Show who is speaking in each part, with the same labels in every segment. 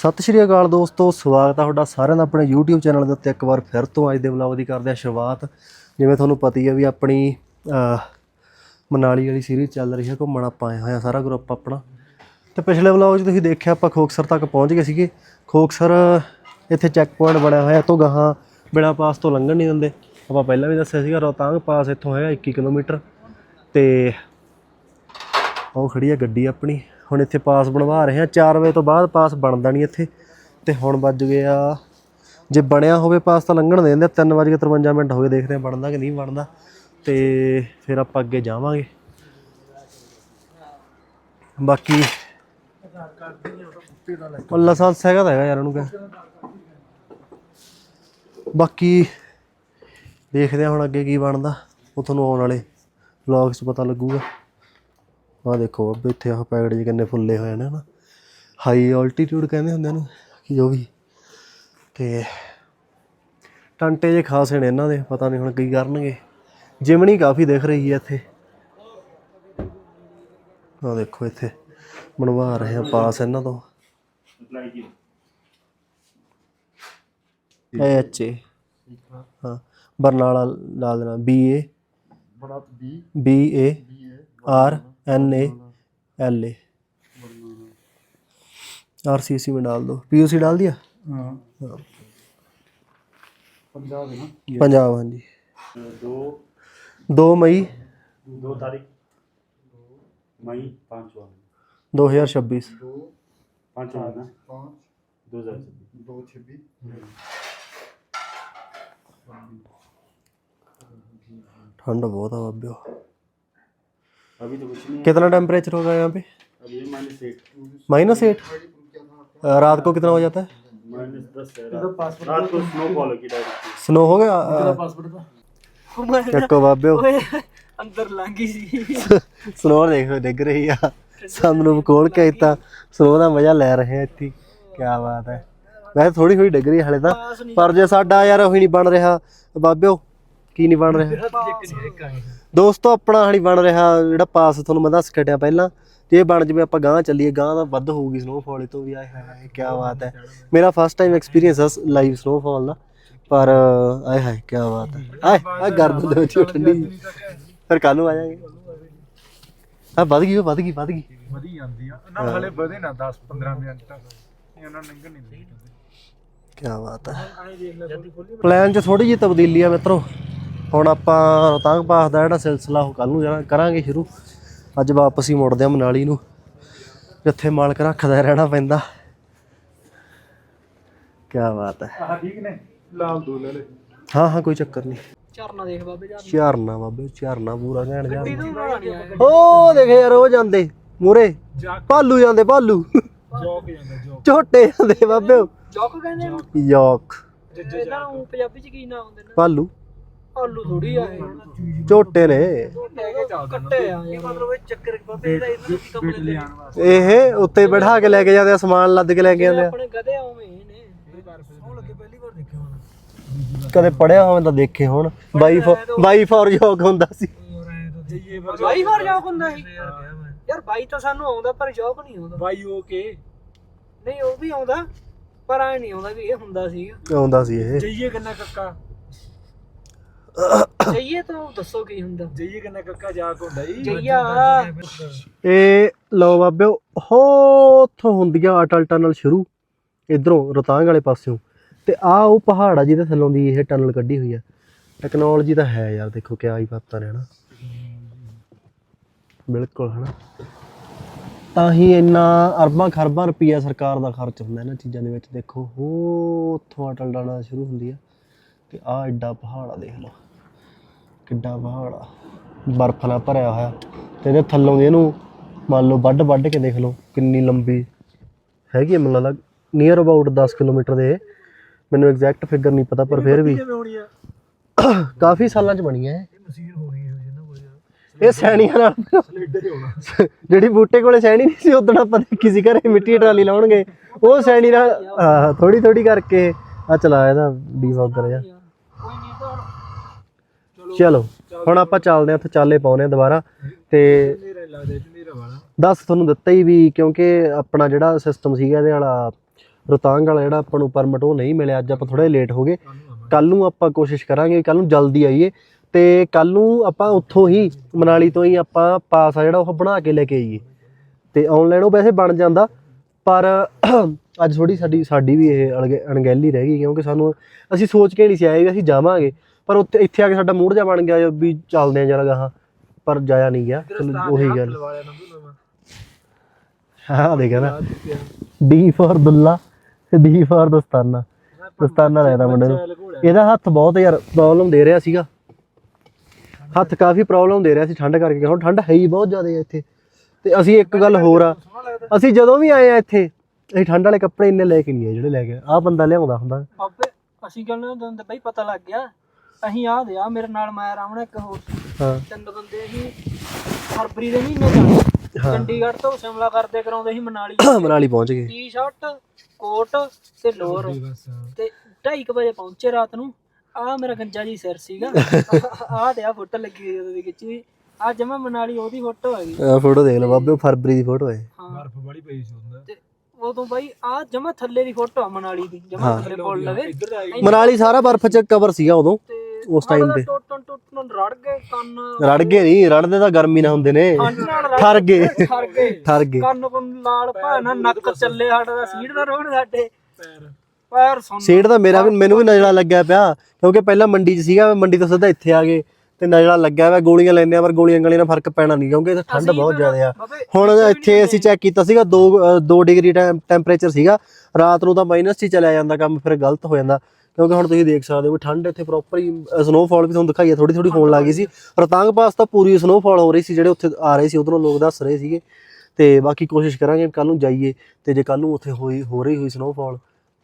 Speaker 1: ਸਤਿ ਸ਼੍ਰੀ ਅਕਾਲ ਦੋਸਤੋ, ਸਵਾਗਤ ਹੈ ਤੁਹਾਡਾ ਸਾਰਿਆਂ ਦਾ ਆਪਣੇ YouTube ਚੈਨਲ ਦੇ ਉੱਤੇ ਇੱਕ ਵਾਰ ਫਿਰ ਤੋਂ ਅੱਜ ਦੇ ਵਲੌਗ ਦੀ ਕਰਦੇ ਹਾਂ ਸ਼ੁਰੂਆਤ। ਜਿਵੇਂ ਤੁਹਾਨੂੰ ਪਤਾ ਹੀ ਹੈ ਵੀ ਆਪਣੀ ਮਨਾਲੀ ਵਾਲੀ ਸੀਰੀਜ਼ ਚੱਲ ਰਹੀ ਹੈ ਘੁੰਮਣ ਆਪਾਂ ਆਏ ਹੋਇਆ ਸਾਰਾ ਗਰੁੱਪ ਆਪਣਾ। ਤੇ ਪਿਛਲੇ ਵਲੌਗ 'ਚ ਤੁਸੀਂ ਦੇਖਿਆ ਆਪਾਂ ਖੋਕਸਰ ਤੱਕ ਪਹੁੰਚ ਗਏ ਸੀਗੇ। ਖੋਕਸਰ ਇੱਥੇ ਚੈੱਕ ਪੁਆਇੰਟ ਬਣਿਆ ਹੋਇਆ ਤੋਂ ਗਾਹਾਂ ਬਿਨਾ ਪਾਸ ਤੋਂ ਲੰਘਣ ਨਹੀਂ ਦਿੰਦੇ। ਆਪਾਂ ਪਹਿਲਾਂ ਵੀ ਦੱਸਿਆ ਸੀਗਾ ਰੋਹਤਾਂਗ ਪਾਸ ਇੱਥੋਂ ਹੈਗਾ 21 ਕਿਲੋਮੀਟਰ। ਤੇ ਉਹ ਖੜੀ ਆ ਗੱਡੀ ਆਪਣੀ। ਹੁਣ ਇੱਥੇ ਪਾਸ ਬਣਵਾ ਰਹੇ ਆ 4 ਵਜੇ ਤੋਂ ਬਾਅਦ ਪਾਸ ਬਣਦਾ ਨਹੀਂ ਇੱਥੇ। ਤੇ ਹੁਣ ਵੱਜ ਗਿਆ ਜੇ ਬਣਿਆ ਹੋਵੇ ਪਾਸ ਤਾਂ ਲੰਘਣ ਦੇ ਦਿੰਦੇ 3:53 ਮਿੰਟ ਹੋ ਗਏ ਦੇਖਦੇ ਆ ਬਣਦਾ ਕਿ ਨਹੀਂ ਬਣਦਾ। ਤੇ ਫਿਰ ਆਪਾਂ ਅੱਗੇ ਜਾਵਾਂਗੇ। ਬਾਕੀ ਉਹ ਲਾਇਸੈਂਸ ਹੈਗਾ ਤਾਂ ਹੈਗਾ ਯਾਰ ਉਹਨੂੰ ਕਹ। ਬਾਕੀ ਦੇਖਦੇ ਆ ਹੁਣ ਅੱਗੇ ਕੀ ਬਣਦਾ। ਉਹ ਤੁਹਾਨੂੰ ਆਉਣ ਵਾਲੇ ਵਲੌਗਸ 'ਚ ਪਤਾ ਲੱਗੂਗਾ। ਆਹ ਦੇਖੋ ਅੱਬੇ ਇੱਥੇ ਆਹ ਪੈਕਟ ਜੀ ਕਿੰਨੇ ਫੁੱਲੇ ਹੋਏ ਨੇ ਨਾ ਹਾਈ ਆਲਟੀਟਿਊਡ ਕਹਿੰਦੇ ਹੁੰਦੇ ਨੇ ਕਿ ਜੋ ਵੀ। ਤੇ ਟਾਂਟੇ ਜੇ ਖਾਸੇ ਨੇ ਇਹਨਾਂ ਦੇ ਪਤਾ ਨਹੀਂ ਹੁਣ ਕੀ ਕਰਨਗੇ। ਜਿਮਣੀ ਕਾਫੀ ਦਿਖ ਰਹੀ ਹੈ ਇੱਥੇ। ਆਹ ਦੇਖੋ ਇੱਥੇ ਬਣਵਾ ਰਹੇ ਆ ਪਾਸ ਇਹਨਾਂ ਤੋਂ। ਐ ਐਚਏ ਹਾਂ ਬਰਨਾਲਾ ਲਾ ਦੇਣਾ ਬੀਏ ਬਣਾ
Speaker 2: B. A.
Speaker 1: R. N A L A R C C में डाल दो पी सी डाल दिया
Speaker 2: हाँ
Speaker 1: हाँ।
Speaker 2: पंजाब है ना
Speaker 1: पंजाब हाँ जी
Speaker 2: दो
Speaker 1: दो मई
Speaker 2: दो तारीख मई पाँच
Speaker 1: दो हजार छब्बीस
Speaker 2: दो पाँच ना पाँच दो हजार छब्बीस दो छब्बीस
Speaker 1: ठंड बहुत है बाबियो
Speaker 2: अभी तो कुछ नहीं
Speaker 1: कितना टेम्परेचर होगा यहाँ पे
Speaker 2: है अभी ये माइनस एट
Speaker 1: माइनस एट रात को कितना हो जाता है
Speaker 2: माइनस दस है रात रात को स्नोफॉल होगी डायरेक्ट
Speaker 1: स्नो हो गया
Speaker 2: पासपोर्ट था
Speaker 1: ਚੱਕੋ ਬਾਬਿਓ
Speaker 3: ਅੰਦਰ ਲੰਘ ਗਈ ਸੀ
Speaker 1: ਸਨੋ ਦੇਖੋ ਡਿੱਗ ਰਹੀ ਆ ਸਾਨੂੰ ਕੋਲ ਕੇ ਇਤਾ ਸਨੋ ਦਾ ਮਜ਼ਾ ਲੈ ਰਹੇ ਆ ਇੱਥੇ ਕੀ ਬਾਤ ਹੈ ਵੈਸੇ ਥੋੜੀ ਥੋੜੀ ਡਿੱਗ ਰਹੀ ਹੈ ਹਲੇ ਤਾਂ ਪਰ ਜੇ ਸਾਡਾ ਯਾਰ ਉਹੀ ਨਹੀਂ ਬਣ ਰਿਹਾ ਬਾਬਿਓ ਕੀ ਨਹੀਂ ਬਣ ਰਿਹਾ? ਦੋਸਤੋ ਆਪਣਾ ਹਣੀ ਬਣ ਰਿਹਾ ਜਿਹੜਾ ਪਾਸ ਤੁਹਾਨੂੰ ਮੈਂ ਦੱਸ ਕਟਿਆ ਪਹਿਲਾਂ। ਜੇ ਇਹ ਬਣ ਜਵੇ ਆਪਾਂ ਗਾਂ ਚੱਲੀਏ। ਗਾਂ ਦਾ ਵੱਧ ਹੋਊਗੀ ਸਨੋਫਾਲ ਤੋਂ ਵੀ ਆਏ ਹਾਏ ਕੀ ਬਾਤ ਹੈ। ਮੇਰਾ ਫਸਟ ਟਾਈਮ ਐਕਸਪੀਰੀਅੰਸ ਹੈ ਲਾਈਵ ਸਨੋਫਾਲ ਦਾ ਪਰ ਆਏ ਹਾਏ ਕੀ ਬਾਤ ਹੈ। ਆਏ ਆ ਗਰਮ ਦੇ ਵਿੱਚ ਠੰਡੀ ਫਿਰ ਕੱਲ ਨੂੰ ਆ ਜਾਾਂਗੇ ਆ ਵੱਧ ਗਈ ਉਹ ਵੱਧ ਗਈ ਵੱਧ ਗਈ।
Speaker 4: ਵਧੀ ਜਾਂਦੀ ਆ। ਇਹਨਾਂ ਨੂੰ ਹਲੇ ਵਧੇ ਨਾ 10 15 ਮਿੰਟ ਤੱਕ। ਇਹ ਉਹਨਾਂ ਨੂੰ ਲੰਘਣ ਨਹੀਂ ਦੇ
Speaker 1: ਕੀ ਬਾਤ ਹੈ। ਪਲਾਨ 'ਚ ਥੋੜੀ ਜਿਹੀ ਤਬਦੀਲੀ ਆ ਮਿੱਤਰੋ। ਹੁਣ ਆਪਾਂ ਰੋਹਤਾਂਗ ਪਾਸ ਦਾ ਜਿਹੜਾ ਸਿਲਸਿਲਾ ਉਹ ਕੱਲ ਨੂੰ ਜਾਣਾ- ਕਰਾਂਗੇ ਸ਼ੁਰੂ। ਅੱਜ ਵਾਪਸ ਹੀ ਮੁੜਦੇ ਆ ਮਨਾਲੀ ਨੂੰ ਜਿੱਥੇ ਮਾਲਕ ਰੱਖਦਾ ਰਹਿਣਾ ਪੈਂਦਾ। ਕੀ ਬਾਤ ਹੈ।
Speaker 4: ਆਹ ਠੀਕ ਨੇ ਲਾਲ ਦੋ ਲੈ ਲੈ
Speaker 1: ਹਾਂ ਹਾਂ ਕੋਈ ਚੱਕਰ ਨਹੀਂ।
Speaker 3: ਝਰਨਾ ਦੇਖ ਬਾਬੇ ਝਰਨਾ
Speaker 1: ਝਰਨਾ ਬਾਬੇ ਝਰਨਾ ਪੂਰਾ ਘੈਂਟ ਝਰਨਾ। ਓ ਦੇਖ ਯਾਰ ਉਹ ਜਾਂਦੇ ਮੂਰੇ ਭਾਲੂ ਜਾਂਦੇ ਭਾਲੂ।
Speaker 4: ਜੋਕ ਜਾਂਦਾ ਜੋਕ।
Speaker 1: ਝੋਟੇ ਜਾਂਦੇ ਬਾਬੇ
Speaker 3: ਜੋਕ ਕਹਿੰਦੇ ਨੇ
Speaker 1: ਯੋਕ
Speaker 3: ਇਹਨਾਂ ਨੂੰ ਪੰਜਾਬੀ ਚ ਕੀ ਨਾਮ ਹੁੰਦੇ ਨੇ?
Speaker 1: ਭਾਲੂ।
Speaker 3: ਆਲੂ ਥੋੜੀ ਆ ਇਹ।
Speaker 1: ਝੋਟੇ ਨੇ।
Speaker 3: ਕੱਟੇ ਆ। ਯਾਰ ਮਤਲਬ ਇਹ ਚੱਕਰ ਬਾਬੇ ਇਹਦਾ ਇਹਨਾਂ ਨੂੰ ਕੰਮ ਲੈਂਦੇ
Speaker 4: ਲਿਆਣ ਵਾਸਤੇ।
Speaker 1: ਇਹ ਉੱਤੇ ਬਿਠਾ ਕੇ ਲੈ ਕੇ ਜਾਂਦੇ ਆ ਸਮਾਨ ਲੱਦ ਕੇ ਲੈ ਕੇ ਜਾਂਦੇ ਆ।
Speaker 3: ਆਪਣੇ ਗਧੇ ਆਵੇਂ ਹੀ ਨੇ। ਉਹ ਲੱਗੇ ਪਹਿਲੀ ਵਾਰ ਦੇਖਿਆ ਹੁਣ।
Speaker 1: ਕਦੇ ਪੜਿਆ ਹੋਵੇ ਤਾਂ ਦੇਖੇ ਹੁਣ। ਬਾਈ ਬਾਈ ਫॉर ਯੋਗ ਹੁੰਦਾ ਸੀ।
Speaker 3: ਬਾਈ ਵਾਰ ਜੋਕ ਹੁੰਦਾ ਸੀ। ਯਾਰ ਬਾਈ ਤਾਂ ਸਾਨੂੰ ਆਉਂਦਾ ਪਰ ਜੋਕ ਨਹੀਂ ਆਉਂਦਾ।
Speaker 4: ਬਾਈ ਓਕੇ
Speaker 3: ਨਹੀਂ ਉਹ ਵੀ ਆਉਂਦਾ ਪਰ ਐ ਨਹੀਂ ਆਉਂਦਾ ਵੀ ਇਹ ਹੁੰਦਾ ਸੀਗਾ
Speaker 1: ਆਉਂਦਾ ਸੀ ਇਹ।
Speaker 4: ਜਈਏ ਕਿੰਨਾ ਕੱਕਾ।
Speaker 3: ਜਈਏ ਤਾਂ ਦੱਸੋ ਕੀ ਹੁੰਦਾ।
Speaker 4: ਜਈਏ ਕਿੰਨਾ ਕੱਕਾ ਜਾਕ ਹੁੰਦਾ ਜੀ।
Speaker 3: ਜਈਆ
Speaker 1: ਇਹ ਲਓ ਬਾਬਿਓ ਹੋ ਉੱਥੋਂ ਹੁੰਦੀ ਆ ਅਟਲ ਟਨਲ ਸ਼ੁਰੂ। ਇਧਰੋਂ ਰੋਹਤਾਂਗ ਵਾਲੇ ਪਾਸਿਓਂ। ਤੇ ਆ ਉਹ ਪਹਾੜ ਆ ਜਿਹਦੇ ਥੱਲੋਂ ਦੀ ਇਹ ਟਨਲ ਕੱਢੀ ਹੋਈ ਆ। ਟੈਕਨੋਲੋਜੀ ਤਾਂ ਹੈ ਯਾਰ ਦੇਖੋ ਕਿਆ ਹੀ ਬਾਤਾਂ ਨੇ ਹਨਾ। ਬਿਲਕੁਲ ਹਨਾ। ਤਾਂ ਹੀ ਇੰਨਾ ਅਰਬਾਂ ਖਰਬਾਂ ਰੁਪਈਆ ਸਰਕਾਰ ਦਾ ਖਰਚ ਹੁੰਦਾ ਇਹਨਾਂ ਚੀਜ਼ਾਂ ਦੇ ਵਿੱਚ। ਦੇਖੋ ਹੋ ਉੱਥੋਂ ਅਟਲ ਟਨਲ ਸ਼ੁਰੂ ਹੁੰਦੀ ਆ। ਤੇ ਆ ਐਡਾ ਪਹਾੜ ਆ ਦੇਖ ਲਓ। ਕਿੱਡਾ ਆ ਬਰਫ਼ ਨਾਲ ਭਰਿਆ ਹੋਇਆ। ਤੇ ਇਹਦੇ ਥੱਲੋਂ ਦੀ ਇਹਨੂੰ ਮੰਨ ਲਓ ਵੱਢ ਵੱਢ ਕੇ ਦੇਖ ਲਓ ਕਿੰਨੀ ਲੰਬੀ ਹੈਗੀ ਹੈ ਮੈਨੂੰ ਲੱਗਦਾ ਨੀਅਰ ਅਬਾਊਟ 10 ਕਿਲੋਮੀਟਰ ਦੇ। ਮੈਨੂੰ ਐਗਜ਼ੈਕਟ ਫਿਗਰ ਨਹੀਂ ਪਤਾ ਪਰ ਫਿਰ ਵੀ ਕਾਫੀ ਸਾਲਾਂ ਚ ਬਣੀ ਹੈ
Speaker 4: ਮਸੀਰ ਹੋ ਗਈ ਹੋ ਜਿੰਨਾ ਕੋਲ
Speaker 1: ਇਹ ਸੈਣੀਆਂ ਨਾਲ ਜਿਹੜੀ ਬੂਟੇ ਕੋਲੇ ਸੈਣੀ ਨਹੀਂ ਸੀ ਉਦੋਂ ਆਪਾਂ ਦੇਖੀ ਸੀ ਘਰੇ ਮਿੱਟੀ ਟਰਾਲੀ ਲਾਉਣਗੇ। ਉਹ ਸੈਣੀ ਨਾਲ ਥੋੜੀ ਥੋੜੀ ਕਰਕੇ ਆ ਚਲਾ ਇਹਦਾ ਡੀਫੋਗਰ ਜਾ
Speaker 3: ਕੋਈ ਨਹੀਂ ਤਾਂ ਹੁਣ
Speaker 1: ਚਲੋ ਹੁਣ ਆਪਾਂ ਚੱਲਦੇ ਹਾਂ, ਉੱਥੇ ਚਾਲੇ ਪਾਉਨੇ ਆ ਦੁਬਾਰਾ। ਤੇ ਦੱਸ ਤੁਹਾਨੂੰ ਦਿੱਤਾ ਹੀ ਵੀ, ਕਿਉਂਕਿ ਆਪਣਾ ਜਿਹੜਾ ਸਿਸਟਮ ਸੀਗਾ, ਇਹਦੇ ਵਾਲਾ ਰੋਹਤਾਂਗ ਵਾਲਾ ਜਿਹੜਾ ਆਪਾਂ ਨੂੰ ਪਰਮਿਟ ਉਹ ਨਹੀਂ ਮਿਲਿਆ। ਅੱਜ ਆਪਾਂ ਥੋੜਾ ਲੇਟ ਹੋ ਗਏ। ਕੱਲ ਨੂੰ ਆਪਾਂ ਕੋਸ਼ਿਸ਼ ਕਰਾਂਗੇ ਕੱਲ ਨੂੰ ਜਲਦੀ ਆਈਏ। ਤੇ ਕੱਲ ਨੂੰ ਆਪਾਂ ਉੱਥੋਂ ਹੀ, ਮਨਾਲੀ ਤੋਂ ਹੀ ਆਪਾਂ ਪਾਸ ਆ ਜਿਹੜਾ, ਉਹ ਬਣਾ ਕੇ ਲੈ ਕੇ ਆਈਏ। ਤੇ ਆਨਲਾਈਨ ਉਹ ਵੈਸੇ ਬਣ ਜਾਂਦਾ, ਪਰ ਅੱਜ ਥੋੜੀ ਸਾਡੀ ਸਾਡੀ ਵੀ ਇਹ ਅਣਗ- ਅਣਗਹਿਲੀ ਰਹਿ ਗਈ, ਕਿਉਂਕਿ ਸਾਨੂੰ, ਅਸੀਂ ਸੋਚ ਕੇ ਨਹੀਂ ਸੀ ਆਏ ਵੀ ਅਸੀਂ ਜਾਵਾਂਗੇ। ਪਰ ਉੱਥੇ ਇੱਥੇ ਆ ਕੇ ਸਾਡਾ ਮੂਡ ਜਾ ਬਣ ਗਿਆ ਵੀ ਚੱਲਦੇ ਆ ਜਰਾ ਗਾਹਾਂ ਪਰ ਜਾਇਆ ਨਹੀਂ ਗਿਆ। ਚਲੋ ਉਹੀ ਗੱਲ।
Speaker 4: ਤੂੰ
Speaker 1: ਹਾਂ ਦੇਖਿਆ ਨਾ। ਡੀ ਫॉर ਦੁੱਲਾ ਡੀ ਫॉर ਦਸਤਾਨਾ। ਦਸਤਾਨਾ ਲੈਦਾ ਮੁੰਡੇ ਨੂੰ। ਇਹਦਾ ਹੱਥ ਬਹੁਤ ਯਾਰ ਪ੍ਰੋਬਲਮ ਦੇ ਰਿਹਾ ਸੀਗਾ। ਹੱਥ ਕਾਫੀ ਪ੍ਰੋਬਲਮ ਦੇ ਰਿਹਾ ਸੀ ਠੰਡ ਕਰਕੇ। ਹੁਣ ਠੰਡ ਹੈ ਹੀ ਬਹੁਤ ਜ਼ਿਆਦਾ ਹੈ ਇੱਥੇ। ਤੇ ਅਸੀਂ ਇੱਕ ਗੱਲ ਹੋਰ ਆ। ਅਸੀਂ ਜਦੋਂ ਵੀ ਆਏ ਆ ਇੱਥੇ ਅਸੀਂ ਠੰਡ ਵਾਲੇ ਕੱਪੜੇ ਇੰਨੇ ਲੈ ਕੇ ਨਹੀਂ ਆਏ ਜਿਹੜੇ ਲੈ ਕੇ ਆਹ ਬੰਦਾ ਲਿਆਉਂਦਾ ਹੁੰਦਾ।
Speaker 3: ਅਸੀਂ ਕਹਿੰਦੇ ਹੁੰਦੇ ਬਈ ਪਤਾ ਲੱਗ ਗਿਆ। ਅਸੀਂ ਆਹ ਦੇ ਆ ਮੇਰੇ ਨਾਲ ਮੈਂ ਰਾਵਣਾ ਇੱਕ ਹੋਰ।
Speaker 1: ਹਾਂ।
Speaker 3: ਤਿੰਨ ਬੰਦੇ ਸੀ ਫਰਵਰੀ ਦੇ ਮਹੀਨੇ ਜਾਣਾ ਚੰਡੀਗੜ੍ਹ ਤੋਂ ਸ਼ਿਮਲਾ ਕਰਦੇ ਕਰਾਉਂਦੇ ਸੀ ਮਨਾਲੀ।
Speaker 1: ਮਨਾਲੀ ਪਹੁੰਚ ਗਏ।
Speaker 3: ਟੀ-ਸ਼ਰਟ ਕੋਟ ਤੇ ਲੋਅਰ ਤੇ 2:30 ਵਜੇ ਪਹੁੰਚੇ ਰਾਤ ਨੂੰ। ਆ ਮੇਰਾ ਗੰਜਾ ਜੀ ਸਿਰ ਸੀਗਾ। ਆਹ ਤੇ ਆ ਫੋਟੋ ਲੱਗੀ ਹੋਈ ਉਹਦੀ ਖਿੱਚੀ ਆ ਜਮਾ ਮਨਾਲੀ ਉਹਦੀ ਫੋਟੋ ਹੈਗੀ
Speaker 1: ਫੋਟੋ ਦੇਖ ਲਓ ਬਾਬੇ ਉਹ ਫਰਵਰੀ ਦੀ ਫੋਟੋ ਹੈ
Speaker 3: ਹਾਂ।
Speaker 4: ਬਰਫ ਬੜੀ ਪਈ ਸੀ ਹੁੰਦਾ
Speaker 3: ਤੇ ਉਦੋਂ ਬਾਈ ਆ ਜਮਾ ਥੱਲੇ ਦੀ ਫੋਟੋ ਆ ਮਨਾਲੀ ਦੀ। ਜਮਾ ਥੱਲੇ ਪੁੱਲ ਲਵੇ।
Speaker 4: ਆ
Speaker 1: ਮਨਾਲੀ ਸਾਰਾ ਬਰਫ਼ ਚ ਕਵਰ ਸੀਗਾ ਉਦੋਂ।
Speaker 3: ਤੇ
Speaker 1: ਉਸ ਟਾਈਮ ਤੇ।
Speaker 3: ਟੁੱਟਣ ਟੁੱਟਣ ਰੜ ਗਏ ਕੰਨ।
Speaker 1: ਰੜ ਗਏ ਨਹੀਂ ਰੜਦੇ ਤਾਂ ਗਰਮੀ ਨਾ ਹੁੰਦੇ ਨੇ।
Speaker 3: ਠੰਡ ਨਾਲ ਰੜ
Speaker 1: ਠਰ ਗਏ।
Speaker 3: ਠਰ ਗਏ।
Speaker 1: ਠਰ ਗਏ।
Speaker 3: ਕੰਨ ਕੁੰਨ ਲਾਲ ਭਾਣਾ ਨੱਕ ਚੱਲੇ ਸਾਡਾ ਦਾ ਸੀਟ ਦਾ ਰੋਣ ਸਾਡੇ। ਪੈਰ। ਸੁਣ
Speaker 1: ਸੀਟ ਤਾਂ ਮੇਰਾ ਵੀ ਮੈਨੂੰ ਵੀ ਨਜ਼ਰਾ ਲੱਗਿਆ ਪਿਆ ਕਿਉਂਕਿ ਪਹਿਲਾਂ ਮੰਡੀ 'ਚ ਸੀਗਾ ਮੰਡੀ ਤੋਂ ਸਿੱਧਾ ਇੱਥੇ ਆ ਗਏ ਤੇ ਨਜ਼ਰਾ ਲੱਗਿਆ ਪਿਆ ਗੋਲੀਆਂ ਲੈਂਦੇ ਆ ਪਰ ਗੋਲੀਆਂ ਗਲੀਆਂ ਨਾਲ ਫ਼ਰਕ ਪੈਣਾ ਨਹੀਂ ਕਿਉਂਕਿ ਇੱਥੇ ਠੰਡ ਬਹੁਤ ਜ਼ਿਆਦਾ ਆ। ਹੁਣ ਇੱਥੇ ਅਸੀਂ ਚੈੱਕ ਕੀਤਾ ਸੀਗਾ 2 2 ਡਿਗਰੀ ਟੈਂਪਰੇਚਰ ਸੀਗਾ। ਰਾਤ ਨੂੰ ਤਾਂ ਮਾਈਨਸ 'ਚ ਚਲਿਆ ਜਾਂਦਾ ਕੰਮ ਫਿਰ ਗਲਤ ਹੋ ਜਾਂਦਾ। ਕਿਉਂਕਿ ਹੁਣ ਤੁਸੀਂ ਦੇਖ ਸਕਦੇ ਹੋ ਵੀ ਠੰਡ ਇੱਥੇ ਪ੍ਰੋਪਰ ਹੀ ਸਨੋਫਾਲ ਵੀ ਤੁਹਾਨੂੰ ਦਿਖਾਈ ਆ ਥੋੜੀ ਥੋੜੀ ਹੋਣ ਲੱਗੀ ਸੀ। ਰਤਾਂਗ ਪਾਸ ਤਾਂ ਪੂਰੀ ਸਨੋਫਾਲ ਹੋ ਰਹੀ ਸੀ ਜਿਹੜੇ ਉੱਥੇ ਆ ਰਹੇ ਸੀ ਉਧਰੋਂ ਲੋਕ ਦੱਸ ਰਹੇ ਸੀਗੇ। ਤੇ ਬਾਕੀ ਕੋਸ਼ਿਸ਼ ਕਰਾਂਗੇ ਕੱਲ ਨੂੰ ਜਾਈਏ ਤੇ ਜੇ ਕੱਲ ਨੂੰ ਉੱਥੇ ਹੋਈ ਹੋ ਰਹੀ ਹੋਈ ਸਨੋਫਾਲ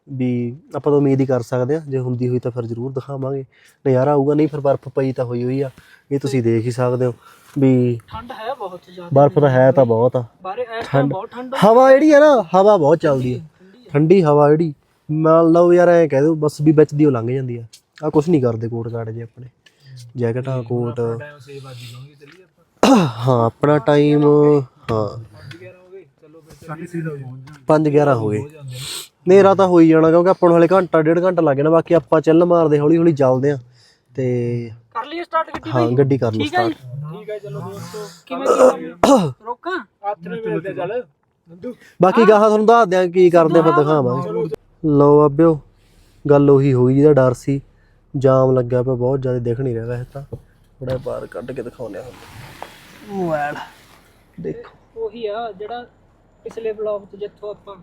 Speaker 1: ਵੀ ਆਪਾਂ ਤਾਂ ਉਮੀਦ ਹੀ ਕਰ ਸਕਦੇ ਆ ਜੇ ਹੁੰਦੀ ਹੋਈ ਤਾਂ ਫਿਰ ਜ਼ਰੂਰ ਦਿਖਾਵਾਂਗੇ। ਨਜ਼ਾਰਾ ਆਊਗਾ ਨਹੀਂ ਫਿਰ ਬਰਫ਼ ਪਈ ਤਾਂ ਹੋਈ ਹੋਈ ਆ ਇਹ ਤੁਸੀਂ ਦੇਖ ਹੀ ਸਕਦੇ ਹੋ ਵੀ
Speaker 3: ਠੰਡ ਹੈ ਬਹੁਤ ਜ਼ਿਆਦਾ।
Speaker 1: ਬਰਫ਼ ਤਾਂ ਹੈ ਤਾਂ ਬਹੁਤ ਆ।
Speaker 3: ਬਾਰੇ ਟਾਈਮ ਬਹੁਤ ਠੰਡ।
Speaker 1: ਹਵਾ ਜਿਹੜੀ ਹੈ ਨਾ ਹਵਾ ਬਹੁਤ ਚੱਲਦੀ ਹੈ ਠੰਡੀ ਹਵਾ ਜਿਹੜੀ ਮੰਨ ਲਓ ਯਾਰ ਐ ਕਹਿ ਦਿਓ ਬਸ ਵੀ ਵਿੱਚ ਦੀ ਉਹ ਲੰਘ ਜਾਂਦੀ ਆ। ਆ ਕੁਝ ਨਹੀਂ ਕਰਦੇ ਕੋਟ ਕਾਟ ਜੇ ਆਪਣੇ। ਜੈਕਟਾਂ ਕੋਟ।
Speaker 4: ਟਾਈਮ ਲਾਉਂਗੇ ਆਪਾਂ
Speaker 1: ਹਾਂ ਆਪਣਾ ਟਾਈਮ ਹਾਂ
Speaker 4: 11 ਹੋ ਗਏ ਚਲੋ ਫਿਰ ਸਾਡੀ ਸੀधा ਪਹੁੰਚ ਜਾਣਾ
Speaker 1: 5 11 ਹੋ ਗਏ।
Speaker 4: ਜਾਂਦੇ ਨੇ
Speaker 1: ਹਨੇਰਾ ਤਾਂ ਹੋ ਹੀ ਜਾਣਾ ਕਿਉਂਕਿ ਆਪਾਂ ਨੂੰ ਹਲੇ ਘੰਟਾ ਡੇਢ ਘੰਟਾ ਲੱਗ ਜਾਣਾ ਬਾਕੀ ਆਪਾਂ ਚੱਲ ਮਾਰਦੇ ਹੌਲੀ ਹੌਲੀ ਚੱਲਦੇ ਆ। ਤੇ
Speaker 3: ਕਰ ਲਈਏ ਸਟਾਰਟ ਗੱਡੀ
Speaker 1: ਹਾਂ ਗੱਡੀ ਕਰ ਲਓ
Speaker 3: ਠੀਕ ਹੈ ਜੀ।
Speaker 1: ਸਟਾਰਟ
Speaker 4: ਠੀਕ ਹੈ ਚਲੋ ਦੋਸਤੋ।
Speaker 3: ਕਿਵੇਂ? ਰੋਕਾਂ?
Speaker 4: ਹੱਥ ਨੇ ਮਿਲਦੇ ਚੱਲ। ਨੰਦੂ
Speaker 1: ਬਾਕੀ ਗਾਹਾਂ ਤੁਹਾਨੂੰ ਦੱਸ ਦਿਆਂ ਕੀ ਕਰਦੇ ਆਪਾਂ ਦਿਖਾਵਾਂਗੇ। ਲਓ ਆਬਿਓ ਗੱਲ ਉਹੀ ਹੋਈ ਜਿਹਦਾ ਡਰ ਸੀ। ਜਾਮ ਲੱਗਿਆ ਪਿਆ ਬਹੁਤ ਜ਼ਿਆਦਾ ਦਿਖ ਨਹੀਂ ਰਿਹਾ ਵੈਸੇ ਤਾਂ। ਥੋੜਾ ਬਾਹਰ ਕੱਢ ਕੇ ਦਿਖਾਉਂਦੇ ਹਾਂ ਮੋਬਾਈਲ ਦੇਖੋ।
Speaker 3: ਉਹੀ ਆ ਜਿਹੜਾ ਪਿਛਲੇ ਬਲੌਗ 'ਚ ਜਿੱਥੋਂ ਆਪਾਂ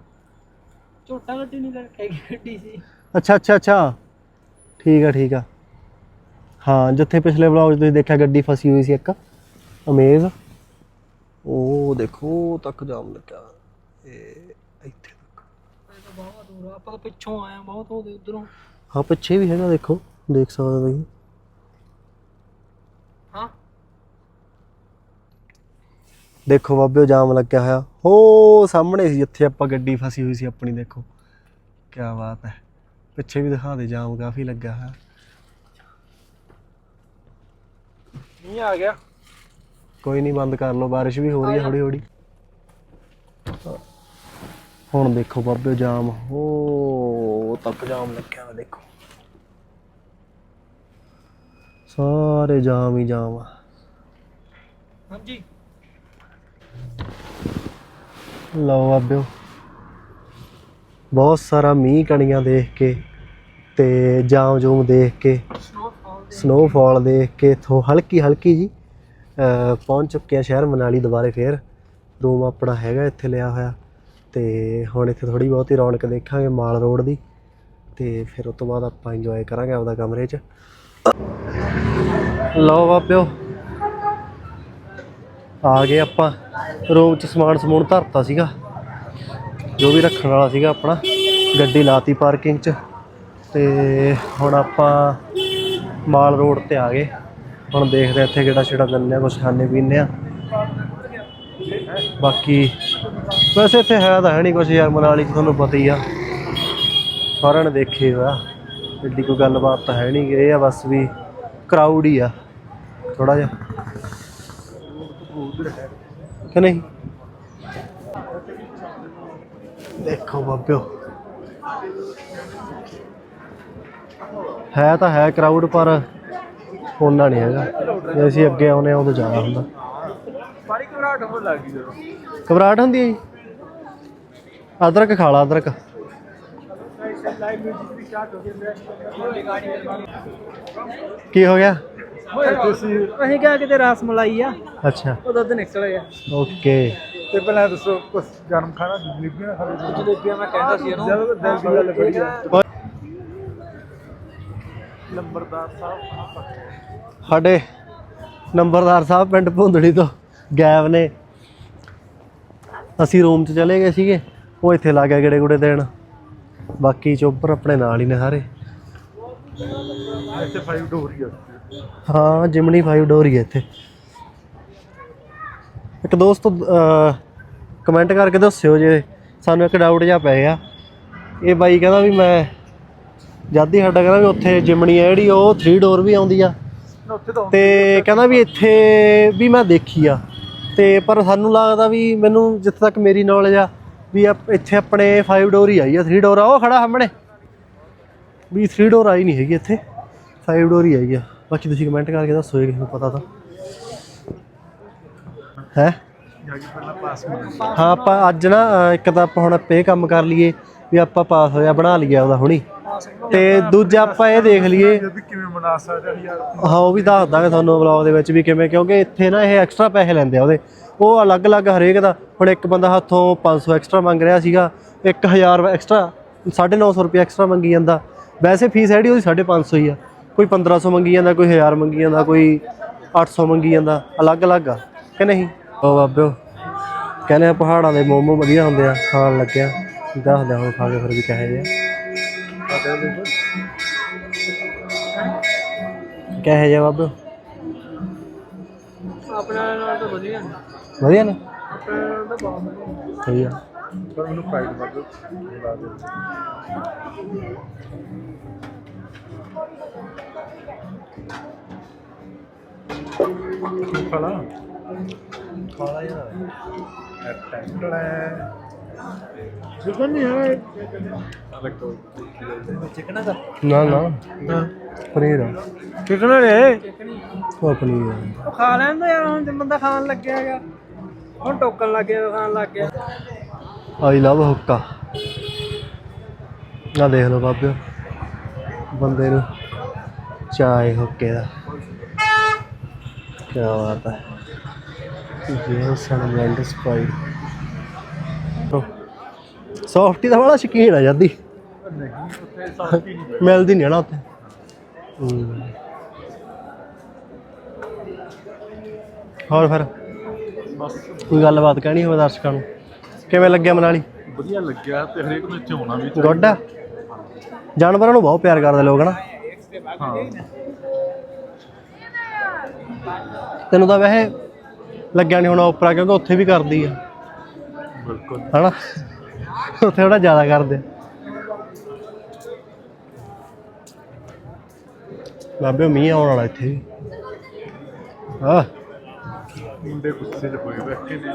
Speaker 3: ਝੋਟਾ ਗੱਡੀ ਨਹੀਂ ਰੱਖਿਆ ਗੱਡੀ ਸੀ।
Speaker 1: ਅੱਛਾ ਅੱਛਾ ਅੱਛਾ। ਠੀਕ ਆ ਠੀਕ ਆ। ਹਾਂ ਜਿੱਥੇ ਪਿਛਲੇ ਵਲੌਗ 'ਚ ਤੁਸੀਂ ਦੇਖਿਆ ਗੱਡੀ ਫਸੀ ਹੋਈ ਸੀ ਇੱਕ। ਅਮੇਜ਼ ਉਹ ਦੇਖੋ ਤੱਕ ਜਾਮ ਲੱਗਿਆ। ਇਹ ਇੱਥੇ
Speaker 3: ਤਾਂ ਬਹੁਤ ਦੂਰ ਆ। ਆਪਾਂ ਤਾਂ ਪਿੱਛੋਂ ਆਏ ਆ ਬਹੁਤ ਉਹਦੇ ਉਧਰੋਂ।
Speaker 1: ਹਾਂ ਪਿੱਛੇ ਵੀ ਹੈਗਾ ਦੇਖੋ ਦੇਖ ਸਕਦੇ ਹੋ ਤੁਸੀਂ।
Speaker 3: ਹਾਂ।
Speaker 1: ਦੇਖੋ ਬਾਬਿਓ ਜਾਮ ਲੱਗਿਆ ਹੋਇਆ। ਹੋ ਸਾਹਮਣੇ ਸੀ ਜਿੱਥੇ ਆਪਾਂ ਗੱਡੀ ਫਸੀ ਹੋਈ ਸੀ ਆਪਣੀ ਦੇਖੋ। ਕੀ ਬਾਤ ਹੈ। ਪਿੱਛੇ ਵੀ ਦਿਖਾ ਦੇ ਜਾਮ ਕਾਫੀ ਲੱਗਾ ਹੋਇਆ।
Speaker 4: ਨਹੀਂ ਆ ਗਿਆ।
Speaker 1: ਕੋਈ ਨਹੀਂ ਬੰਦ ਕਰ ਲਓ ਬਾਰਿਸ਼ ਵੀ ਹੋ ਰਹੀ ਹੈ ਥੋੜੀ ਥੋੜੀ ਹੁਣ ਦੇਖੋ ਬਾਬਿਓ ਜਾਮ। ਹੋ ਤੱਕ ਜਾਮ ਲੱਗਿਆ ਹੋਇਆ ਦੇਖੋ। ਸਾਰੇ ਜਾਮ ਹੀ ਜਾਮ ਆ।
Speaker 3: ਹਾਂਜੀ।
Speaker 1: ਲਓ ਬਾਬਿਓ। ਬਹੁਤ ਸਾਰਾ ਮੀਂਹ ਕਣੀਆਂ ਦੇਖ ਕੇ ਤੇ ਜਾਮ ਜੂਮ ਦੇਖ ਕੇ
Speaker 3: ਸਨੋਫਾਲ
Speaker 1: ਦੇਖ ਕੇ ਥੋ ਹਲਕੀ ਹਲਕੀ ਜੀ ਪਹੁੰਚ ਚੁੱਕੇ ਆ ਸ਼ਹਿਰ ਮਨਾਲੀ ਦੁਬਾਰੇ ਫੇਰ। ਰੂਮ ਆਪਣਾ ਹੈਗਾ ਇੱਥੇ ਲਿਆ ਹੋਇਆ। ਤੇ ਹੁਣ ਇੱਥੇ ਥੋੜੀ ਬਹੁਤੀ ਰੌਣਕ ਦੇਖਾਂਗੇ ਮਾਲ ਰੋਡ ਦੀ ਤੇ ਫਿਰ ਉਸ ਤੋਂ ਬਾਅਦ ਆਪਾਂ ਇੰਜੋਏ ਕਰਾਂਗੇ ਆਪਦਾ ਕਮਰੇ 'ਚ। ਲਓ ਬਾਬਿਓ, ਆ ਗਏ ਆਪਾਂ। ਰੂਮ 'ਚ ਸਮਾਨ ਸਮੂਨ ਧਰਤਾ ਸੀਗਾ, ਜੋ ਵੀ ਰੱਖਣ ਵਾਲਾ ਸੀਗਾ ਆਪਣਾ। ਗੱਡੀ ਲਾਤੀ ਪਾਰਕਿੰਗ 'ਚ ਤੇ ਹੁਣ ਆਪਾਂ ਮਾਲ ਰੋਡ ਤੇ ਆ ਗਏ। ਹੁਣ ਦੇਖਦੇ ਹਾਂ ਇੱਥੇ ਕਿਹੜਾ ਛੇੜਾ ਦਿੰਦੇ ਆ ਕੁਝ ਖਾਣੇ ਪੀਣੇ ਆ। ਬਾਕੀ ਵੈਸੇ ਇੱਥੇ ਹੈ ਤਾਂ ਹੈ ਨਹੀਂ ਕੁਝ ਯਾਰ ਮਨਾਲੀ 'ਚ ਤੁਹਾਨੂੰ ਪਤਾ ਹੀ ਆ। ਸਾਰਿਆਂ ਨੇ ਦੇਖੇ ਹੋਇਆ ਏਡੀ ਕੋਈ ਗੱਲਬਾਤ ਤਾਂ ਹੈ ਨਹੀਂ ਇਹ ਆ ਬਸ ਵੀ ਕਰਾਊਡ ਹੀ ਆ। ਥੋੜਾ ਜਿਹਾ। ਕਿ ਨਹੀਂ? ਦੇਖੋ ਬਾਬਿਓ। ਹੈ ਤਾਂ ਹੈ ਕਰਾਊਡ ਪਰ ਉਹਨਾਂ ਨਹੀਂ ਹੈਗਾ। ਜੇ ਅਸੀਂ ਅੱਗੇ ਆਉਨੇ ਆ ਉਦੋਂ ਜ਼ਿਆਦਾ ਹੁੰਦਾ।
Speaker 4: ਪਾਣੀ ਘਬਰਾਹਟ ਹੋਣ ਲੱਗ ਗਈ ਜਦੋਂ।
Speaker 1: ਘਬਰਾਹਟ ਹੁੰਦੀ ਹੈ ਜੀ। ਅਦਰਕ ਖਾ ਲਾ ਅਦਰਕ। ਕੀ ਹੋ ਗਿਆ?
Speaker 3: ਅਸੀਂ ਕਿਹਾ ਕਿਤੇ ਰਸ ਮਲਾਈ ਆ।
Speaker 1: ਅੱਛਾ।
Speaker 3: ਉਹ ਦੁੱਧ ਨਿਕਲ ਗਿਆ
Speaker 1: ਓਕੇ।
Speaker 4: ਤੇ ਪਹਿਲਾਂ ਦੱਸੋ ਕੁਛ ਗਰਮ ਖਾਣਾ ਜਲੇਬੀ ਨਾ
Speaker 3: ਜਲੇਬੀਆਂ ਮੈਂ ਕਹਿੰਦਾ ਸੀ ਇਹਨੂੰ।
Speaker 4: ਜਦੋਂ ਦਿਲ ਦੀ ਗੱਲ ਕਰੀ ਆ ਨੰਬਰਦਾਰ ਸਾਹਿਬ
Speaker 1: ਸਾਡੇ ਨੰਬਰਦਾਰ ਸਾਹਿਬ ਪਿੰਡ ਭੁੰਦੜੀ ਤੋਂ ਗਾਇਬ ਨੇ। ਅਸੀਂ ਰੂਮ 'ਚ ਚਲੇ ਗਏ ਸੀਗੇ। ਉਹ ਇੱਥੇ ਲੱਗ ਗਿਆ ਗੇੜੇ ਗੁੜੇ ਦੇਣ। ਬਾਕੀ ਚੋਪਰ ਆਪਣੇ ਨਾਲ ਹੀ ਨੇ ਸਾਰੇ।
Speaker 4: ਇੱਥੇ ਫਾਈਵ ਡੋਰ ਹੀ ਆ।
Speaker 1: ਹਾਂ ਜਿਮਨੀ 5 ਡੋਰ ਹੀ ਹੈ ਇੱਥੇ। ਇੱਕ ਦੋਸਤ ਕਮੈਂਟ ਕਰਕੇ ਦੱਸਿਓ ਜੇ ਸਾਨੂੰ ਇੱਕ ਡਾਊਟ ਜਿਹਾ ਪੈ ਗਿਆ। ਇਹ ਬਾਈ ਕਹਿੰਦਾ ਵੀ ਮੈਂ ਜਦ ਹੀ ਸਾਡਾ ਕਹਿੰਦਾ ਵੀ ਉੱਥੇ ਜਿਮਨੀ ਹੈ ਜਿਹੜੀ ਉਹ 3 ਡੋਰ ਵੀ ਆਉਂਦੀ ਆ।
Speaker 4: ਤੇ
Speaker 1: ਕਹਿੰਦਾ ਵੀ ਇੱਥੇ ਵੀ ਮੈਂ ਦੇਖੀ ਆ। ਤੇ ਪਰ ਸਾਨੂੰ ਲੱਗਦਾ ਵੀ ਮੈਨੂੰ ਜਿੱਥੇ ਤੱਕ ਮੇਰੀ ਨੌਲੇਜ ਆ ਵੀ ਆਪ- ਇੱਥੇ ਆਪਣੇ 5 ਡੋਰ ਹੀ ਆਈ ਆ 3 ਡੋਰ ਆ, ਉਹ ਖੜਾ ਸਾਹਮਣੇ। ਵੀ 3 ਡੋਰ ਆਈ ਨਹੀਂ ਹੈਗੀ ਇੱਥੇ 5 ਡੋਰ ਹੀ ਆਈ ਆ। ਬਾਕੀ ਤੁਸੀਂ ਕਮੈਂਟ ਕਰਕੇ ਦੱਸੋ ਜੇ ਕਿਸੇ ਨੂੰ ਪਤਾ ਤਾਂ। ਹੈ?
Speaker 4: ਹਾਂ,
Speaker 1: ਆਪਾਂ ਅੱਜ ਨਾ ਇੱਕ ਤਾਂ ਆਪਾਂ ਹੁਣ ਪੇ ਕੰਮ ਕਰ ਲਈਏ, ਵੀ ਆਪਾਂ ਪਾਸ ਹੋਇਆ, ਬਣਾ ਲਈਏ ਉਹਦਾ ਹੁਣੀ। ਤੇ ਦੂਜਾ ਆਪਾਂ ਇਹ ਦੇਖ ਲਈਏ।
Speaker 4: ਕਿਵੇਂ ਮਨਾ ਸਕਦਾ ਯਾਰ?
Speaker 1: ਹਾਂ ਉਹ ਵੀ ਦੱਸ ਦਾਂਗੇ ਤੁਹਾਨੂੰ ਵਲੌਗ ਦੇ ਵਿੱਚ ਵੀ ਕਿਵੇਂ ਕਿਉਂਕਿ ਇੱਥੇ ਨਾ ਇਹ ਐਕਸਟਰਾ ਪੈਸੇ ਲੈਂਦੇ ਆ ਉਹਦੇ। ਉਹ ਅਲੱਗ-ਅਲੱਗ ਹਰੇਕ ਦਾ। ਹੁਣ ਇੱਕ ਬੰਦਾ ਹੱਥੋਂ 500 ਐਕਸਟਰਾ ਮੰਗ ਰਿਹਾ ਸੀਗਾ 1000 ਐਕਸਟਰਾ 950 ਰੁਪਏ ਐਕਸਟਰਾ ਮੰਗੀ ਜਾਂਦਾ। ਵੈਸੇ ਫੀਸ ਹੈੜੀ ਉਹਦੀ 550 ਹੀ ਆ। ਕੋਈ 1500 ਮੰਗੀ ਜਾਂਦਾ ਕੋਈ 1000 ਮੰਗੀ ਜਾਂਦਾ ਕੋਈ 800 ਮੰਗੀ ਜਾਂਦਾ। ਅਲੱਗ-ਅਲੱਗ ਆ ਕਿ ਨਹੀਂ? ਉਹ ਬਾਬਿਓ ਕਹਿੰਦੇ ਪਹਾੜਾਂ ਦੇ ਮੋਮੋ ਵਧੀਆ ਹੁੰਦੇ ਆ ਖਾਣ ਲੱਗਿਆ ਦੱਸਦੇ ਹੁਣ ਖਾ ਕੇ ਫਿਰ ਵੀ ਕਹੇ ਜੇ ਕਹੇ ਜੇ ਬਾਬਿਓ
Speaker 3: ਆਪਣਾ ਨਾਲ ਤਾਂ ਵਧੀਆ।
Speaker 1: ਵਧੀਆ ਨੇ?
Speaker 3: ਆਪਣਾ ਨਾਲ ਤਾਂ ਬਹੁਤ ਵਧੀਆ।
Speaker 1: ਸਹੀ ਆ।
Speaker 4: ਪਰ ਮੈਨੂੰ ਪ੍ਰਾਈਡ ਵੱਧ ਲਾ ਦੇ ਫਲਾ
Speaker 1: ਖਾਲਾ ਯਾਰ।
Speaker 4: ਟੈਂਕਲ ਹੈ। ਜਿਕਨ ਨਹੀਂ ਹੈ
Speaker 1: ਨਾ ਨਾ। ਪਨੀਰ ਆ।
Speaker 4: ਰੇ
Speaker 1: ਉਹ ਪਨੀਰ ਆ।
Speaker 3: ਉਹ ਖਾ ਲੈਂਦਾ ਯਾਰ ਹੁਣ ਜੇ ਬੰਦਾ ਖਾਣ ਲੱਗਿਆ ਹੈਗਾ। ਹੁਣ ਟੋਕਣ ਲੱਗ ਗਿਆ ਖਾਣ ਲੱਗ ਗਿਆ।
Speaker 1: ਆਈ ਲਵ ਹੁੱਕਾ। ਆ ਦੇਖ ਲਓ ਬਾਬਿਓ। ਬੰਦੇ ਨੂੰ ਚਾਏ ਹੁੱਕੇ ਦਾ। ਕੀ ਬਾਤ ਹੈ। ਇਹ ਸਣ ਬਲੈਂਡ ਸਪਾਈਡ ਸੌਫਟੀ ਦਾ ਬੜਾ ਸ਼ਕੀਨ ਆ ਜਾਂਦੀ।
Speaker 4: ਨਹੀਂ ਉੱਥੇ ਸਾਫੀ ਨਹੀਂ
Speaker 1: ਮਿਲਦੀ ਨਹੀਂ ਨਾ ਉੱਥੇ। ਹੋਰ ਫਿਰ?
Speaker 4: ਬਸ।
Speaker 1: ਕੋਈ ਗੱਲਬਾਤ ਕਹਿਣੀ ਹੋਵੇ ਦਰਸ਼ਕਾਂ ਨੂੰ? ਕਿਵੇਂ ਲੱਗਿਆ ਮਨਾਲੀ?
Speaker 4: ਵਧੀਆ ਲੱਗਿਆ ਤੇ ਹਰੇਕ ਨੂੰ ਇੱਥੇ ਆਉਣਾ ਵੀ
Speaker 1: ਗੁੱਡ ਆ। ਜਾਨਵਰਾਂ ਨੂੰ ਬਹੁਤ ਪਿਆਰ ਕਰਦੇ ਲੋਕ ਹਨਾ
Speaker 4: ਹਾਂ।
Speaker 1: ਤੈਨੂੰ ਤਾਂ ਵੈਸੇ ਲੱਗਿਆ ਨਹੀਂ ਹੋਣਾ ਉਪਰਾ ਕਿਉਂਕਿ ਉੱਥੇ ਵੀ ਕਰਦੀ ਆ।
Speaker 4: ਬਿਲਕੁਲ।
Speaker 1: ਹਨਾ ਉੱਥੇ ਥੋੜਾ ਜ਼ਿਆਦਾ ਕਰਦੇ। ਬਾਬੇ ਮੀਂਹ ਆਉਣ ਵਾਲਾ ਇੱਥੇ। ਵੀ ਆ
Speaker 4: ਮੁੰਡੇ ਗੁੱਸੇ 'ਚ ਹੋਏ ਬੈਠੇ ਨੇ।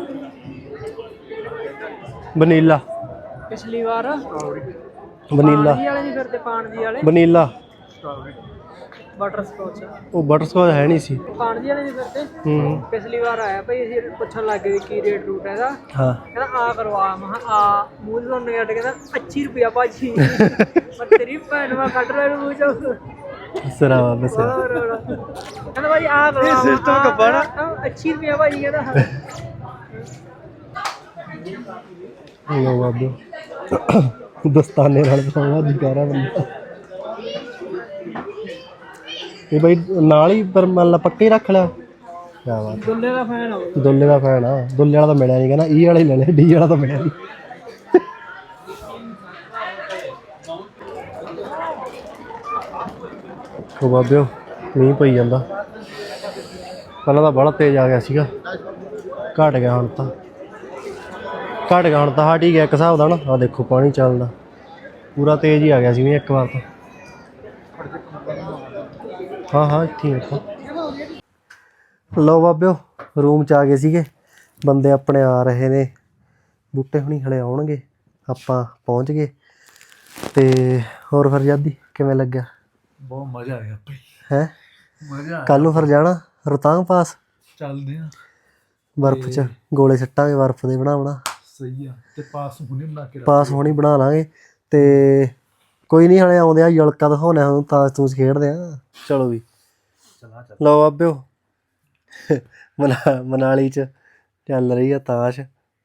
Speaker 1: ਵਨੀਲਾ।
Speaker 3: ਪਿਛਲੀ ਵਾਰ।
Speaker 1: ਵਨੀਲਾ।
Speaker 3: ਪਾਣੀ ਵਾਲੇ ਨਹੀਂ ਫਿਰਦੇ ਪਾਣੀ ਵਾਲੇ।
Speaker 1: ਵਨੀਲਾ।
Speaker 4: ਸਟ੍ਰਾਬੇਰੀ
Speaker 3: ਬਟਰ ਸਕੋਚ
Speaker 1: ਉਹ ਬਟਰਸਕੌਚ ਹੈ ਨਹੀਂ ਸੀ।
Speaker 3: ਪਾਣੀ ਵਾਲੇ ਨਹੀਂ ਫਿਰਦੇ
Speaker 1: ਹੂੰ।
Speaker 3: ਪਿਛਲੀ ਵਾਰ ਆਇਆ ਭਾਈ ਅਸੀਂ ਪੁੱਛਣ ਲੱਗ ਗਏ ਵੀ ਕੀ ਰੇਟ ਰੂਟ ਹੈ ਇਹਦਾ
Speaker 1: ਹਾਂ।
Speaker 3: ਕਹਿੰਦਾ ਆ ਕਰਵਾ ਮਹਾ ਆ ਮੂੰਹ ਤੋਂ ਨਿਕਲ ਕਹਿੰਦਾ 25 ਰੁਪਿਆ ਭਾਜੀ। ਮੈਂ ਤੇਰੀ ਭੈਣ ਮੈਂ ਕੱਢ ਰਿਹਾ ਮੂੰਹ ਚੋਂ।
Speaker 1: ਸਰਾ ਬਾਬੇ ਸਰਾ।
Speaker 3: ਹੋਰ ਹੋਰ। ਕਹਿੰਦਾ ਭਾਈ ਆ ਕਰਵਾ
Speaker 4: ਇਹ system ਕੱਪੜਾ।
Speaker 3: 25 ਰੁਪਿਆ ਭਾਜੀ ਕਹਿੰਦਾ
Speaker 1: ਲੋ ਬਾਬੇ। ਦਸਤਾਨੇ ਨਾਲ ਬਣਾਉਣਾ ਕਰਾ ਬੰਦਾ ਇਹ ਬਈ ਨਾਲ ਹੀ ਪਰ ਮੰਨ ਲਾ ਪੱਕੇ ਹੀ ਰੱਖ ਲਿਆ। ਕੀ ਬਾਤ
Speaker 3: ਦੁੱਲੇ ਦਾ ਫੈਨ ਹੋ
Speaker 1: ਦੁੱਲੇ ਦਾ ਫੈਨ ਆ। ਦੁੱਲੇ ਵਾਲਾ ਤਾਂ ਮਿਲਿਆ ਨਹੀਂ ਕਹਿੰਦਾ ਈ ਵਾਲਾ ਹੀ ਲੈ ਲਿਆ ਡੀ ਵਾਲਾ ਤਾਂ ਮਿਲਿਆ ਨਹੀਂ ਉਹ ਬਾਬਿਓ ਮੀਂਹ ਪਈ ਜਾਂਦਾ। ਪਹਿਲਾਂ ਤਾਂ ਬੜਾ ਤੇਜ਼ ਆ ਗਿਆ ਸੀਗਾ। ਘਟ ਗਿਆ ਹੁਣ ਤਾਂ। ਘਟ ਗਿਆ ਹੁਣ ਤਾਂ ਹਟ ਹੀ ਗਿਆ ਇੱਕ ਹਿਸਾਬ ਦਾ ਨਾ। ਆ ਦੇਖੋ ਪਾਣੀ ਚੱਲਦਾ। ਪੂਰਾ ਤੇਜ਼ ਹੀ ਆ ਗਿਆ ਸੀ ਮੀਂਹ ਇੱਕ ਵਾਰ ਤਾਂ। ਹਾਂ ਹਾਂ ਇੱਥੇ ਆਪਾਂ ਲੋ ਬਾਬਿਓ ਰੂਮ ਚ ਆ ਗਏ ਸੀਗੇ। ਬੰਦੇ ਆਪਣੇ ਆ ਰਹੇ ਨੇ। ਬੂਟੇ ਹੁਣੀ ਹਲੇ ਆਉਣਗੇ। ਆਪਾਂ ਪਹੁੰਚ ਗਏ। ਤੇ ਹੋਰ ਫਿਰ ਜਾਦੀ ਕਿਵੇਂ ਲੱਗਿਆ?
Speaker 4: ਬਹੁਤ ਮਜ਼ਾ ਆਇਆ ਭਾਈ।
Speaker 1: ਹੈ?
Speaker 4: ਮਜ਼ਾ
Speaker 1: ਕੱਲ ਨੂੰ ਫਿਰ ਜਾਣਾ? ਰੋਹਤਾਂਗ ਪਾਸ?
Speaker 4: ਚੱਲਦੇ ਆ।
Speaker 1: ਬਰਫ਼ 'ਚ ਗੋਲੇ ਸੱਟਾਂਗੇ ਬਰਫ਼ ਦੇ ਬਣਾ ਬਣਾ
Speaker 4: ਸਹੀ ਆ। ਤੇ ਪਾਸ ਹੁਣੇ ਬਣਾ ਕੇ
Speaker 1: ਪਾਸ ਹੋਣੀ ਬਣਾ ਲਾਂਗੇ। ਤੇ ਕੋਈ ਨਹੀਂ ਹਲੇ ਆਉਂਦੇ ਆ ਯਲਕਾ ਦਿਖਾਉਣਾ ਹੁਣ ਤਾਂ ਤੂੰ ਖੇਡਦੇ ਆ। ਚਲੋ ਵੀ।
Speaker 2: ਚਲਾ ਚੱਲ।
Speaker 1: ਲਓ ਬਾਬਿਓ। ਮਨਾ ਮਨਾਲੀ 'ਚ ਚੱਲ ਰਹੀ ਆ ਤਾਸ਼।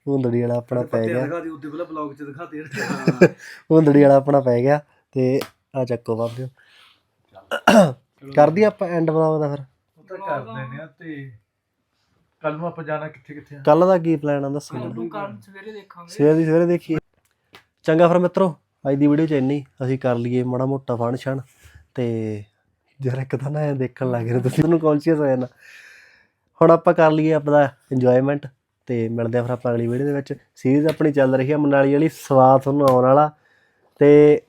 Speaker 1: ਹੁੰਦੜੀ ਵਾਲਾ ਆਪਣਾ ਪੈ ਗਿਆ।
Speaker 2: ਦਿਖਾ ਦੀ ਉੱਤੇ ਪਹਿਲਾਂ ਬਲੌਗ ਚ ਦਿਖਾ ਦੇ।
Speaker 1: ਹੁੰਦੜੀ ਵਾਲਾ ਆਪਣਾ ਪੈ ਗਿਆ ਤੇ ਆ ਚੱਕੋ ਬਾਬਿਓ। ਕਰਦੀ ਆਪਾਂ ਐਂਡ ਬਲਾਉ ਦਾ ਫਿਰ।
Speaker 4: ਉਹ ਤਾਂ ਕਰ ਦਿੰਦੇ ਆ ਤੇ ਕੱਲ ਨੂੰ ਆਪਾਂ ਜਾਣਾ ਕਿੱਥੇ ਕਿੱਥੇ ਆ?
Speaker 1: ਕੱਲ ਦਾ ਕੀ ਪਲਾਨ ਆ ਦੱਸੋ।
Speaker 3: ਨੂੰ ਕੱਲ ਸਵੇਰੇ ਦੇਖਾਂਗੇ।
Speaker 1: ਸਵੇਰ ਦੀ ਸਵੇਰੇ ਦੇਖੀਏ। ਚੰਗਾ ਫਿਰ ਮਿੱਤਰੋ। ਅੱਜ ਦੀ ਵੀਡੀਓ ਚ ਇੰਨੀ ਅਸੀਂ ਕਰ ਲਈਏ ਮਾੜਾ ਮੋਟਾ ਫੰਕਸ਼ਨ ਤੇ ਜਰ ਇੱਕ ਤਾਂ ਨਾ ਦੇਖਣ ਲੱਗ ਰਹੇ ਤੁਸੀਂ ਤੁਹਾਨੂੰ ਕੌਨਸ਼ੀਅਸ ਹੋ ਜਾਣਾ। ਹੁਣ ਆਪਾਂ ਕਰ ਲਈਏ ਆਪਣਾ ਇੰਜੋਇਮੈਂਟ ਤੇ ਮਿਲਦੇ ਆ ਫਿਰ ਆਪਾਂ ਅਗਲੀ ਵੀਡੀਓ ਦੇ ਵਿੱਚ। ਸੀਰੀਜ਼ ਆਪਣੀ ਚੱਲ ਰਹੀ ਹੈ ਮਨਾਲੀ ਵਾਲੀ ਸਵਾਦ ਤੁਹਾਨੂੰ ਆਉਣ ਵਾਲਾ। ਤੇ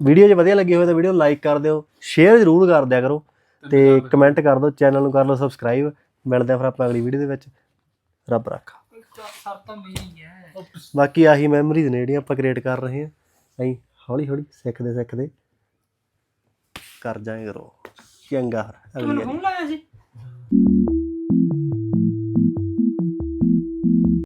Speaker 1: ਵੀਡੀਓ ਜੇ ਵਧੀਆ ਲੱਗੀ ਹੋਵੇ ਤਾਂ ਵੀਡੀਓ ਲਾਈਕ ਕਰ ਦਿਓ ਸ਼ੇਅਰ ਜ਼ਰੂਰ ਕਰ ਦਿਆ ਕਰੋ ਤੇ ਕਮੈਂਟ ਕਰ ਦਿਓ ਚੈਨਲ ਨੂੰ ਕਰ ਲਓ ਸਬਸਕ੍ਰਾਈਬ ਮਿਲਦੇ ਆ ਫਿਰ ਆਪਾਂ ਅਗਲੀ ਵੀਡੀਓ ਦੇ ਵਿੱਚ। ਰੱਬ ਰੱਖਾ। ਬਾਕੀ ਆਹੀ ਮੈਮਰੀਜ਼ ਨੇ ਜਿਹੜੀਆਂ ਆਪਾਂ ਕ੍ਰੀਏਟ ਕਰ ਰਹੇ ਹਾਂ। ਅਸੀਂ ਹੌਲੀ ਹੌਲੀ ਸਿੱਖਦੇ ਸਿੱਖਦੇ। ਕਰ ਜਾਏ ਕਰੋ ਚੰਗਾ ਫਿਰ ਅਗਲੀ
Speaker 3: ਮੈਨੂੰ
Speaker 1: ਵਾਰੀ।
Speaker 3: ਫੋਨ ਲਾਇਆ ਸੀ?